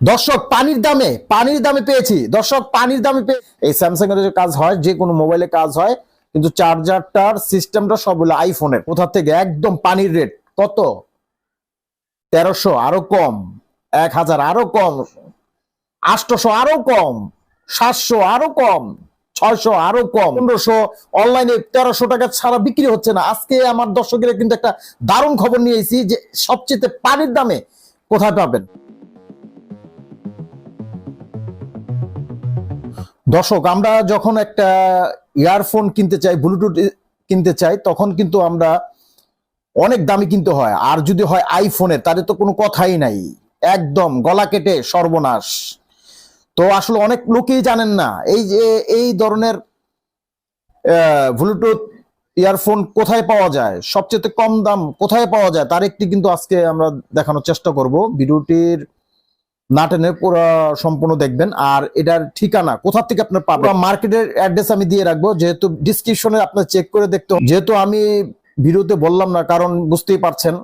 দর্শক, পানির দামে পানির দামে পেয়েছি। দর্শক, পানির দামে পেয়ে এই স্যামসাং এর যে কাজ হয়, যে কোনো মোবাইলে কাজ হয়, কিন্তু চার্জারটার সিস্টেমটা সব হলো আইফোনের কোথা থেকে? একদম পানির রেট কত? তেরোশো, আরও কম। এক হাজার, আরও কম। আটশোশো আরও কম। সাতশো, আরও কম। ছয়শো, আরও কম। পনেরোশো অনলাইনে তেরোশো টাকা ছাড়া বিক্রি হচ্ছে না। আজকে আমার দর্শকেরা কিন্তু একটা দারুণ খবর নিয়েছি যে সবচেয়ে পানির দামে কোথায় পাবেন? দর্শক, আমরা যখন একটা ইয়ারফোন কিনতে চাই ব্লুটুথ কিনতে চাই, তখন কিন্তু আমরা অনেক দামি কিনতে হয়। আর যদি হয় আইফোনে তাহলে তো কোনো কথাই নাই। একদম গলা কেটে সর্বনাশ। তো আসলে অনেক লোকেই জানেন না, এই যে, এই ধরনের ব্লুটুথ ইয়ারফোন কোথায় পাওয়া যায়? সবচেয়ে কম দাম কোথায় পাওয়া যায়? তার একটি কিন্তু আজকে আমরা দেখানোর চেষ্টা করব। ভিডিওটির না টেনে পুরো সম্পূর্ণ দেখবেন। আর এটার ঠিকানা, কোথা থেকে আপনার পাবেন? মার্কেটের অ্যাড্রেস আমি দিয়ে রাখব, যেহেতু ডিসক্রিপশনে আপনার চেক করে দেখতে হবে। যেহেতু আমি ভিডিওতে বললাম না, কারণ বুঝতেই পারছেন,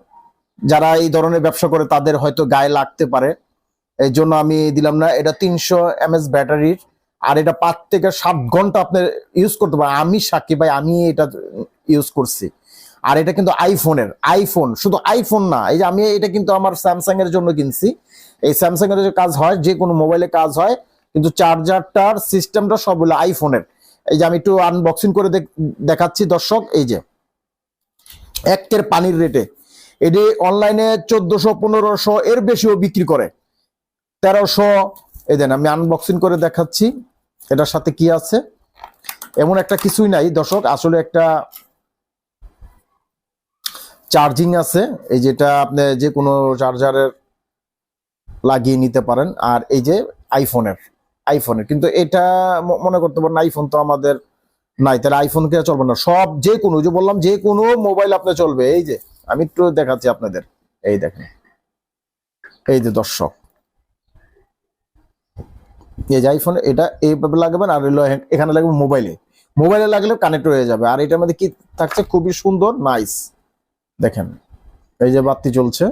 যারা এই ধরনের ব্যবসা করে তাদের হয়তো গায়ে লাগতে পারে। এই জন্য আমি দিলাম না, এটা তিনশো এমএস ব্যাটারির, আর এটা পাঁচ থেকে সাত ঘণ্টা আপনার ইউজ করতে পারেন। আমি সাক্ষী ভাই, আমি এটা ইউজ করছি। আর এটা কিন্তু আইফোনের আইফোন শুধু আইফোন না, এই যে আমি এটা কিন্তু আমার স্যামসাং এর জন্য কিনছি। এই স্যামসাং এর যে কাজ হয়, যে কোনো মোবাইলে কাজ হয়, কিন্তু চার্জারটার সিস্টেমটা সব হলো আইফোনের এই যে আমি একটু আনবক্সিং করে দেখ- দেখাচ্ছি দর্শক, এই যে। একের পানির রেটে এটি অনলাইনে চোদ্দশো, পনেরোশো, এর বেশিও বিক্রি করে। তেরোশো, এই দেন, আমি আনবক্সিং করে দেখাচ্ছি। এটার সাথে কি আছে? এমন একটা কিছুই নাই দর্শক, আসলে একটা চার্জিং আছে, এই যেটা আপনি যে কোনো চার্জারের লাগিয়ে নিতে পারেন, আর এই যে আইফোনের আইফোনের, কিন্তু এটা মনে করতে পারেন আইফোন তো আমাদের নাই, তাহলে আইফোন কে চলবে না, সব যে কোনো যে বললাম যে কোনো মোবাইল আপনার চলবে, এই যে, আমি একটু দেখাচ্ছি আপনাদের, এই দেখেন, এই যে দর্শক, এই যে আইফোন, এটা এইভাবে লাগাবেন, আর এখানে লাগবে মোবাইলে মোবাইলে লাগলে কানেক্ট হয়ে যাবে, আর এটার মধ্যে কি থাকছে? খুবই সুন্দর নাইস দেখেন, এই যে বাতি চলছে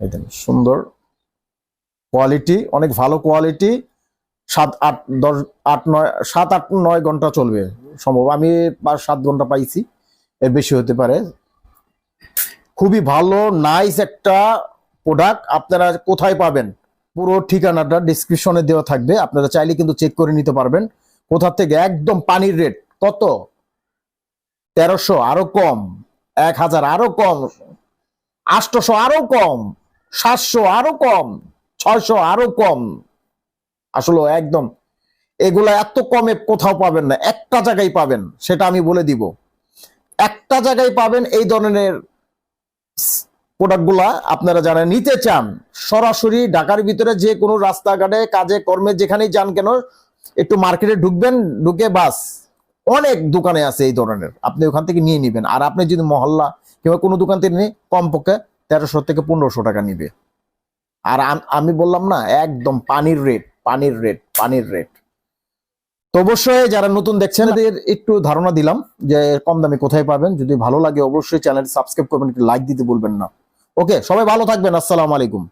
এই সুন্দর কোয়ালিটি অনেক ভালো কোয়ালিটি সাত আট দশ আট নয়, সাত আট নয় ঘণ্টা চলবে, সম্ভব। আমি পাঁচ সাত ঘণ্টা পাইছি, এর বেশি হতে পারে। খুবই ভালো নাইস একটা প্রোডাক্ট আপনারা কোথায় পাবেন? পুরো ঠিকানাটা ডিসক্রিপশনে দেওয়া থাকবে, আপনারা চাইলে কিন্তু চেক করে নিতে পারবেন। কোথা থেকে? একদম পানির রেট কত? তেরোশো, আরও কম। এক হাজার আরও কম আটশোশো আরও কম, সাতশো আরও কম, ছয়শো আরও কম। আসলে একদম এগুলা এত কমে কোথাও পাবেন না, একটা জায়গায় পাবেন, সেটা আমি বলে দিব। একটা জায়গায় পাবেন এই ধরনের প্রোডাক্টগুলা আপনারা যারা নিতে চান, সরাসরি ঢাকার ভিতরে যে কোনো রাস্তাঘাটে, কাজে, কর্মে যেখানেই যান কেন, একটু মার্কেটে ঢুকবেন, ঢুকে বাস। অনেক দোকানে আছে এই ধরনের। আপনি ওখান থেকে নিয়ে নিবেন। আর আপনি যদি মহল্লা কিংবা কোনো দোকান থেকে নিয়ে কমপক্ষে তেরোশো থেকে পনেরোশো টাকা নিবে। আর আমি বললাম না, একদম পানির রেট পানির রেট পানির রেট তো অবশ্যই যারা নতুন দেখছেন এদের একটু ধারণা দিলাম যে কম দামে কোথায় পাবেন। যদি ভালো লাগে, অবশ্যই চ্যানেল সাবস্ক্রাইব করবেন, একটু লাইক দিতে বলবেন না। ওকে, সবাই ভালো থাকবেন। আসসালামু আলাইকুম।